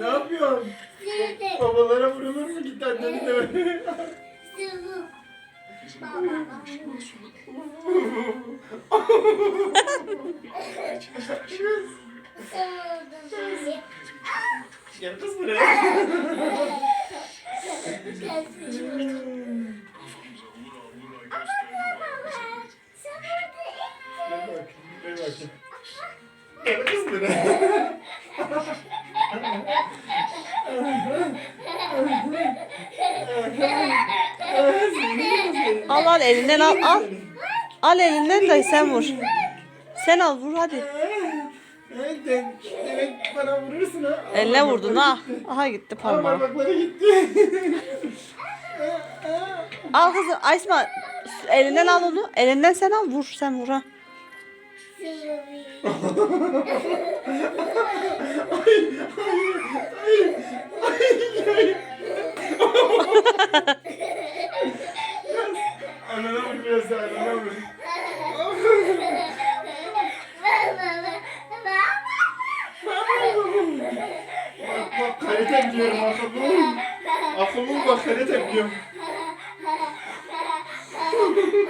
ne yapıyorsun? Babalara vurulur mu git anneni de. Gel kız buraya. Ver bakayım, ver bakayım. Al al elinden al al. Al elinden de sen vur. Sen al vur hadi. Evet, evet bana vurursun ha. Eline vurdun ha. Aha gitti parmağı. parmakları gitti. Al kızım Aysma elinden al onu. Elinden sen al vur sen vur ha hayır, hayır, hayır, hayır, hayır. Anana vur biraz daha, anana vur. Bak bak karate biliyorum aklımın. Aklımın bak karate biliyorum.